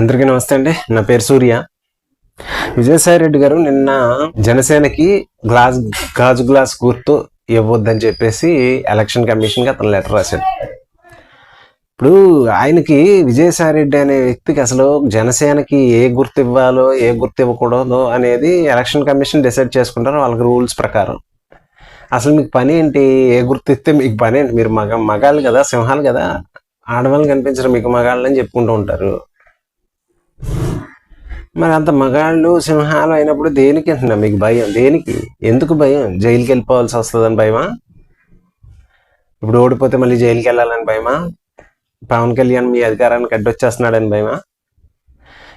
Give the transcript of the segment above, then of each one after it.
అందరికీ నమస్తే అండి. నా పేరు సూర్య. విజయసాయి రెడ్డి గారు నిన్న జనసేనకి గ్లాస్ గాజు గ్లాస్ గుర్తు ఇవ్వద్దని చెప్పేసి ఎలక్షన్ కమిషన్కి అతను లెటర్ రాశాడు. ఇప్పుడు ఆయనకి విజయసాయి రెడ్డి అనే వ్యక్తికి అసలు జనసేనకి ఏ గుర్తు ఇవ్వాలో ఏ గుర్తు ఇవ్వకూడదో అనేది ఎలక్షన్ కమిషన్ డిసైడ్ చేసుకుంటారు వాళ్ళకి రూల్స్ ప్రకారం. అసలు మీకు పని ఏంటి? ఏ గుర్తు ఇస్తే మీకు పని ఏంటి? మీరు మగ మగాళ్ళు కదా సింహాలు కదా ఆడవాళ్ళు కనిపించరు మీకు మగాళ్ళు అని చెప్పుకుంటూ ఉంటారు. మరి అంత మగాళ్ళు సింహాలు అయినప్పుడు దేనికి అంటున్నా మీకు భయం? దేనికి? ఎందుకు భయం? జైలుకి వెళ్ళిపోవాల్సి వస్తుందని భయమా? ఇప్పుడు ఓడిపోతే మళ్ళీ జైలుకి వెళ్ళాలని భయమా? పవన్ కళ్యాణ్ మీ అధికారానికి అడ్డొచ్చేస్తున్నాడని భయమా?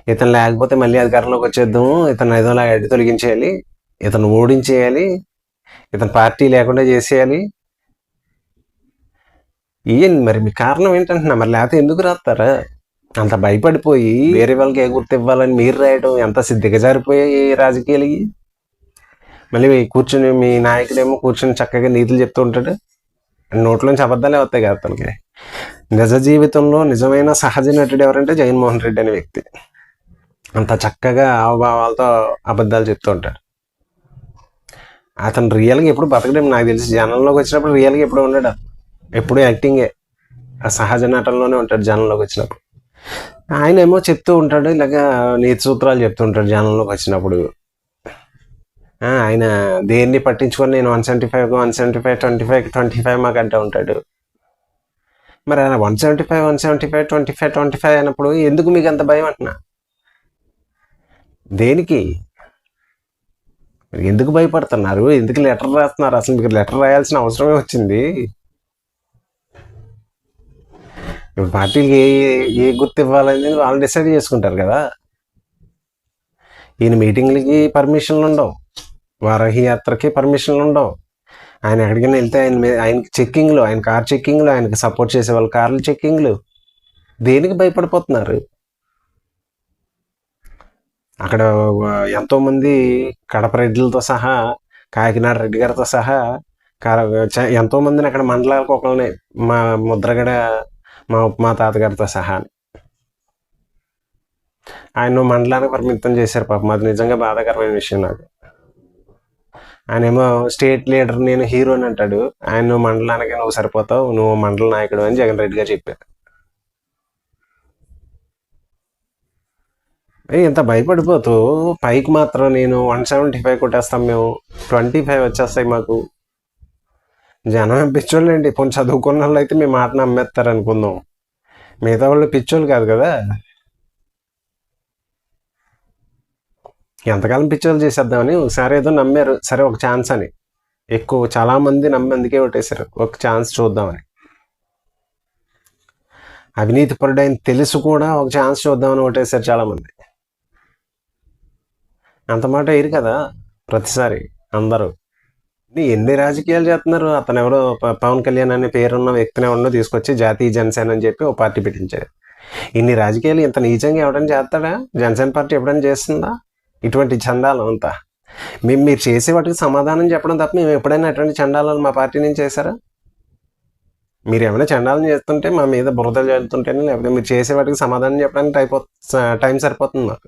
ఇతను లేకపోతే మళ్ళీ అధికారంలోకి వచ్చేద్దాము ఇతను ఏదోలా అడ్డు తొలగించేయాలి ఇతను ఓడించేయాలి ఇతను పార్టీ లేకుండా చేసేయాలి. ఏం మరి మీ కారణం ఏంటంటున్నా? మరి లేకపోతే ఎందుకు రాస్తారా? అంత భయపడిపోయి వేరే వాళ్ళకి ఏ గుర్తు ఇవ్వాలని మీరు రాయడం ఎంత దిగజారిపోయాయి రాజకీయాలు మళ్ళీ మీ కూర్చుని మీ నాయకుడేమో కూర్చుని చక్కగా నీతులు చెప్తూ ఉంటాడు. నోట్లోంచి అబద్ధాలే వస్తాయి కదా అతనికి. నిజ జీవితంలో నిజమైన సహజ నటుడు ఎవరంటే జగన్మోహన్ రెడ్డి అనే వ్యక్తి. అంత చక్కగా హావభావాలతో అబద్ధాలు చెప్తూ ఉంటాడు. అతను రియల్గా ఎప్పుడు బతకడం నాకు తెలిసి జనంలోకి వచ్చినప్పుడు రియల్గా ఎప్పుడు ఉండడు. ఎప్పుడు యాక్టింగే. ఆ సహజ నటనలోనే ఉంటాడు జనంలోకి వచ్చినప్పుడు. ఆయన ఏమో చెప్తూ ఉంటాడు ఇలాగా నీతి సూత్రాలు చెప్తూ ఉంటాడు జనంలోకి వచ్చినప్పుడు. ఆయన దేన్ని పట్టించుకొని నేను one seventy five one seventy five twenty five twenty five మాకు అంటూ ఉంటాడు. మరి ఆయన one seventy five one seventy five twenty five twenty five అయినప్పుడు ఎందుకు మీకు అంత భయం అంటున్నా? దేనికి? ఎందుకు భయపడుతున్నారు? ఎందుకు లెటర్ రాస్తున్నారు? అసలు మీకు లెటర్ రాయాల్సిన అవసరమే వచ్చింది. ఇప్పుడు పార్టీలకి ఏ ఏ గుర్తు ఇవ్వాలనేది వాళ్ళు డిసైడ్ చేసుకుంటారు కదా. ఈయన మీటింగ్లకి పర్మిషన్లు ఉండవు. వారాహి యాత్రకి పర్మిషన్లు ఉండవు. ఆయన ఎక్కడికైనా వెళ్తే ఆయన మీద ఆయనకి చెక్కింగ్లు ఆయన కార్ చెక్కింగ్లు ఆయనకి సపోర్ట్ చేసే వాళ్ళ కార్లు చెక్కింగ్లు. దేనికి భయపడిపోతున్నారు? అక్కడ ఎంతోమంది కడప రెడ్డిలతో సహా కాకినాడ రెడ్డి గారితో సహా కా- ఎంతో మందిని అక్కడ మండలాలకు ఒకళ్ళని మా ముద్రగడ మా మా తాతగారితో సహా ఆయన మండలానికి పరిమితం చేశారు పాపం. అది నిజంగా బాధాకరమైన విషయం నాకు. ఆయన ఏమో స్టేట్ లీడర్ నేను హీరో అని అంటాడు. ఆయన నువ్వు మండలానికి నువ్వు సరిపోతావు నువ్వు మండల నాయకుడు అని జగన్ రెడ్డి గారు చెప్పారు. ఇంత భయపడిపోతూ పైకి మాత్రం నేను వన్ సెవెంటీ ఫైవ్ కొట్టేస్తాం మేము. ట్వంటీ ఫైవ్ వచ్చేస్తాయి మాకు. జనం పిచ్చోళ్ళండి కొంచెం చదువుకున్న వాళ్ళు అయితే మీ మాట నమ్మేస్తారు అనుకుందాం మిగతా వాళ్ళు పిచ్చోళ్ళు కాదు కదా? ఎంతకాలం పిచ్చోళ్ళు చేసేద్దామని? ఒకసారి ఏదో నమ్మారు. సరే ఒక ఛాన్స్ అని. ఎక్కువ చాలామంది నమ్మేందుకే ఒకటేసారు కొట్టేశారు. ఒక ఛాన్స్ చూద్దామని. అవినీతి పరుడైన తెలుసు కూడా ఒక ఛాన్స్ చూద్దామని కొట్టేశారు చాలామంది. అంత మాట వేయరు కదా? ప్రతిసారి అందరూ. ఎన్ని రాజకీయాలు చేస్తున్నారు? అతను ఎవడో పవన్ కళ్యాణ్ అనే పేరున్న వ్యక్తిని ఎవరినో తీసుకొచ్చి జాతీయ జనసేన అని చెప్పి ఓ పార్టీ పెట్టించారు ఇన్ని రాజకీయాలు ఇంత నీచంగా ఎవడని చేస్తాడా? జనసేన పార్టీ ఎప్పుడైనా చేస్తుందా? ఇటువంటి చందాలు అంతా. మేము మీరు చేసే వాటికి సమాధానం చెప్పడం తప్ప మేము ఎప్పుడైనా అటువంటి చండాలను మా పార్టీ నుంచి చేశారా? మీరు ఏమైనా చండాలను చేస్తుంటే మా మీద బురదలు చల్లుతుంటేనే లేకపోతే మీరు చేసే వాటికి సమాధానం చెప్పడానికి టైం టైం సరిపోతుంది మాకు.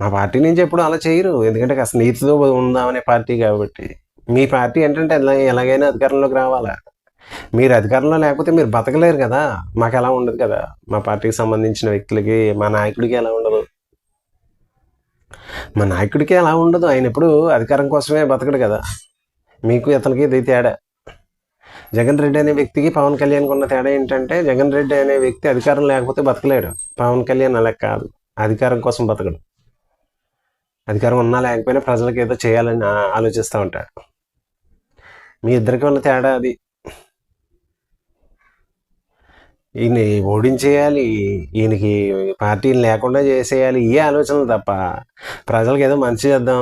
మా పార్టీ నుంచి ఎప్పుడు అలా చేయరు. ఎందుకంటే కాస్త నీతితో ఉందామనే పార్టీ కాబట్టి. మీ పార్టీ ఏంటంటే ఎలా ఎలాగైనా అధికారంలోకి రావాలా? మీరు అధికారంలో లేకపోతే మీరు బతకలేరు కదా. మాకు ఎలా ఉండదు కదా. మా పార్టీకి సంబంధించిన వ్యక్తులకి మా నాయకుడికి ఎలా ఉండదు. మా నాయకుడికి ఎలా ఉండదు. ఆయన ఎప్పుడు అధికారం కోసమే బతకడు కదా. మీకు ఇతనికి ఇది తేడా. జగన్ రెడ్డి అనే వ్యక్తికి పవన్ కళ్యాణ్కి ఉన్న తేడా ఏంటంటే జగన్ రెడ్డి అనే వ్యక్తి అధికారం లేకపోతే బతకలేడు. పవన్ కళ్యాణ్ అలా కాదు. అధికారం కోసం బతకడు. అధికారం ఉన్నా లేకపోయినా ప్రజలకు ఏదో చేయాలని ఆలోచిస్తూ ఉంటాడు మీ ఇద్దరికి ఉన్న తేడా అది. ఈయన ఓడించేయాలి ఈయనకి పార్టీని లేకుండా చేసేయాలి ఈ ఆలోచనలు తప్ప ప్రజలకు ఏదో మంచి చేద్దాం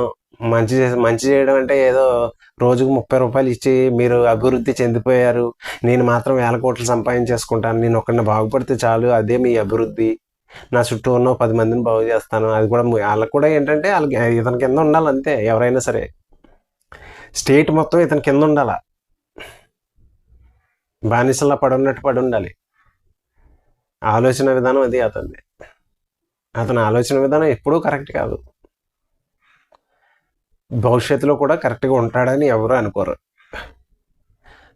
మంచి చేసి మంచి చేయడం అంటే ఏదో రోజుకు ముప్పై రూపాయలు ఇచ్చి మీరు అభివృద్ధి చెందిపోయారు నేను మాత్రం వేల కోట్లు సంపాదించేసుకుంటాను నేను ఒక్కడిని బాగుపడితే చాలు అదే మీ అభివృద్ధి. నా చుట్టూ ఉన్న పది మందిని బాగు చేస్తాను. అది కూడా వాళ్ళకి కూడా ఏంటంటే వాళ్ళకి ఇతని కింద ఉండాలి అంతే ఎవరైనా సరే. స్టేట్ మొత్తం ఇతని కింద ఉండాలా? బానిసలా పడున్నట్టు పడి ఉండాలి. ఆలోచన విధానం అది అతనిది. అతని ఆలోచన విధానం ఎప్పుడూ కరెక్ట్ కాదు. భవిష్యత్తులో కూడా కరెక్ట్గా ఉంటాడని ఎవరు అనుకోరు.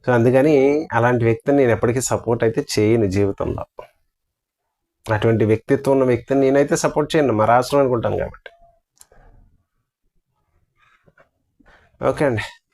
సో అందుకని అలాంటి వ్యక్తిని నేను ఎప్పటికీ సపోర్ట్ అయితే చేయను జీవితంలో. అటువంటి వ్యక్తిత్వం ఉన్న వ్యక్తిని నేనైతే సపోర్ట్ చేయను మా రాష్ట్రం అనుకుంటాను కాబట్టి. ఓకే అండి.